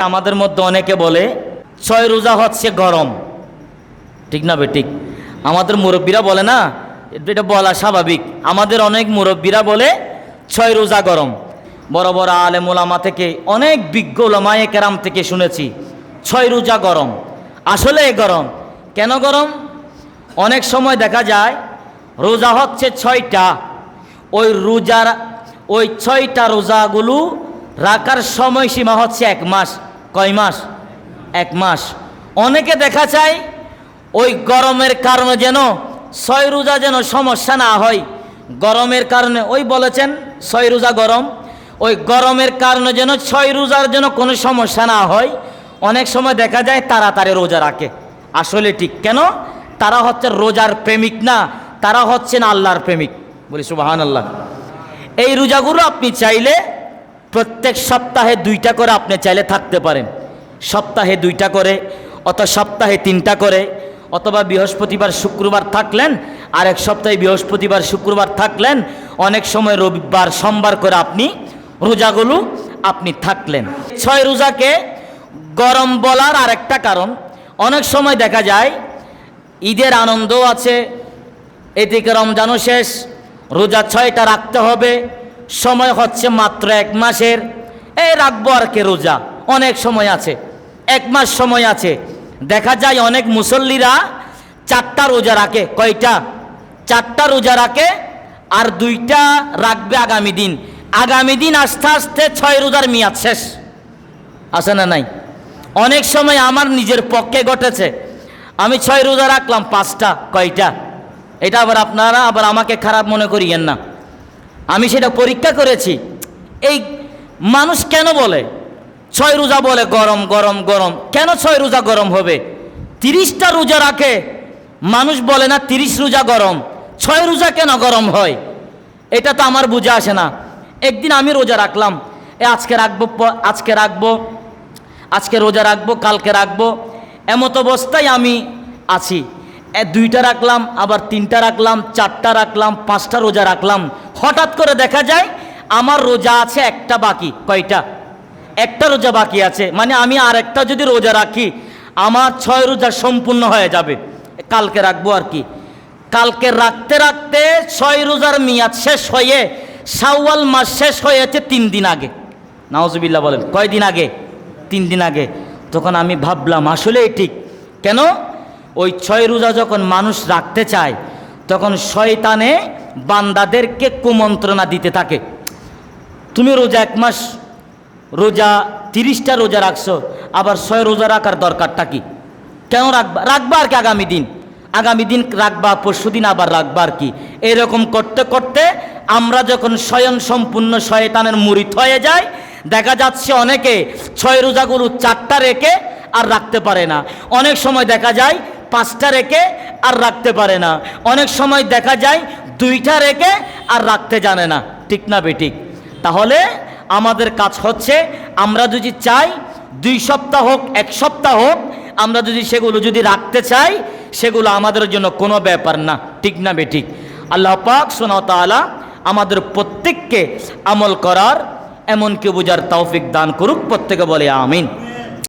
আমাদের মধ্যে অনেকে বলে, ছয় রোজা হচ্ছে গরম। ঠিক না বে, ঠিক। আমাদের মুরব্বীরা বলে না, এটা বলা স্বাভাবিক। আমাদের অনেক মুরব্বীরা বলে, ছয় রোজা গরম। বড় বড় আলেম ওলামা থেকে, অনেক বিজ্ঞ ওলামায়ে কেরাম থেকে শুনেছি, ছয় রোজা গরম। আসলে গরম। কেন গরম? অনেক সময় দেখা যায়, রোজা হচ্ছে ছয়টা। ওই রোজার, ওই ছয়টা রোজাগুলো রাখার সময়সীমা হচ্ছে এক মাস। কয় মাস? এক মাস। অনেকে দেখা যায় ওই গরমের কারণে যেন ছয় রোজা যেন সমস্যা না হয়। গরমের কারণে ওই বলেছেন, ছয় রোজা গরম। ওই গরমের কারণে যেন ছয় রোজার যেন কোনো সমস্যা না হয়। অনেক সময় দেখা যায় তাড়াতাড়ি রোজা রাখে। আসলে ঠিক কেন? তারা হচ্ছে রোজার প্রেমিক না, তারা হচ্ছেন আল্লাহর প্রেমিক। বলি সুবাহান আল্লাহ এই রোজাগুলো আপনি চাইলে প্রত্যেক সপ্তাহে দুইটা করে আপনি চাইলে থাকতে পারেন। সপ্তাহে দুইটা করে অত সপ্তাহে তিনটা করে, অথবা বৃহস্পতিবার, শুক্রবার থাকলেন আর এক সপ্তাহে বৃহস্পতিবার, শুক্রবার থাকলেন, অনেক সময় রবিবার, সোমবার করে আপনি রোজাগুলো আপনি থাকলেন। ছয় রোজাকে গরম বলার আরেকটা কারণ। অনেক সময় দেখা যায়, ঈদের আনন্দও আছে, এদিকে রমজানও শেষ, রোজা ছয়টা রাখতে হবে সময় হচ্ছে মাত্র এক মাসের। এই রাখব আর কে রোজা? অনেক সময় আছে। এক মাস সময় আছে। দেখা যায় অনেক মুসল্লিরা চারটা রোজা রাখে। কয়টা? চারটা রোজা রাখে আর দুইটা রাখবে আগামী দিন। আগামী দিন আস্তে আস্তে ছয় রোজার মেয়াদ শেষ। আছে না নাই? অনেক সময় আমার নিজের পক্ষে ঘটেছে। আমি ছয় রোজা রাখলাম, পাঁচটা, কয়টা? এটা আবার আপনারা আবার আমাকে খারাপ মনে করিয়েন না। আমি সেটা পরীক্ষা করেছি। এই মানুষ কেন বলে? ছয় রোজা বলে, গরম গরম গরম। কেন ছয় রোজা গরম হবে? তিরিশটা রোজা রাখে, মানুষ বলে না তিরিশ রোজা গরম। ছয় রোজা কেন গরম হয়? এটা তো আমার বুঝে আসে না। একদিন আমি রোজা রাখলাম। এ, আজকে রাখব আজকে রাখব, আজকে রোজা রাখব, কালকে রাখব। এমত অবস্থায় আমি আছি। এ, দুইটা রাখলাম, আবার তিনটা রাখলাম, চারটা রাখলাম, পাঁচটা রোজা রাখলাম। হঠাৎ করে দেখা যায় আমার রোজা আছে, একটা বাকি। কয়টা? একটা রোজা বাকি আছে। মানে আমি আর একটা যদি রোজা রাখি, আমার ছয় রোজা সম্পূর্ণ হয়ে যাবে। কালকে রাখব আর কি। কালকে রাখতে রাখতে ছয় রোজার মেয়াদ শেষ হয়ে, শাওয়াল মাস শেষ হয়েছে তিন দিন আগে। নাওজবিল্লা বলেন কয়দিন আগে? তিন দিন আগে। তখন আমি ভাবলাম আসলে ঠিক। কেন? ওই ছয় রোজা যখন মানুষ রাখতে চায়, তখন শয়তানে বান্দাদেরকে কুমন্ত্রণা দিতে থাকে। তুমি রোজা এক মাস, রোজা তিরিশটা রোজা রাখছো, আবার ছয় রোজা রাখার দরকারটা কি? কেন রাখবা? রাখবা আর কি আগামী দিন? আগামী দিন রাখবা পরশু দিন আবার রাখবা আর কি? এরকম করতে করতে আমরা যখন স্বয়ং সম্পূর্ণ শয়তানের মুরিত হয়ে যায় দেখা যাচ্ছে অনেকে ছয় রোজাগুলো চারটা রেখে আর রাখতে পারে না। অনেক সময় দেখা যায় পাঁচটা রেখে আর রাখতে পারে না। অনেক সময় দেখা যায় দুইটা রেখে আর রাখতে জানে না। ঠিক না বেঠিক তাহলে আমাদের কাজ হচ্ছে, আমরা যদি চাই দুই সপ্তাহ হোক, এক সপ্তাহ হোক, আমরা যদি সেগুলো যদি রাখতে চাই, সেগুলো আমাদের জন্য কোনো ব্যাপার না। ঠিক না বেঠিক আল্লাহ পাক সোনা তালা আমাদের প্রত্যেককে আমল করার এমনকি বোঝার তৌফিক দান করুক, প্রত্যেকে বলে আমিন।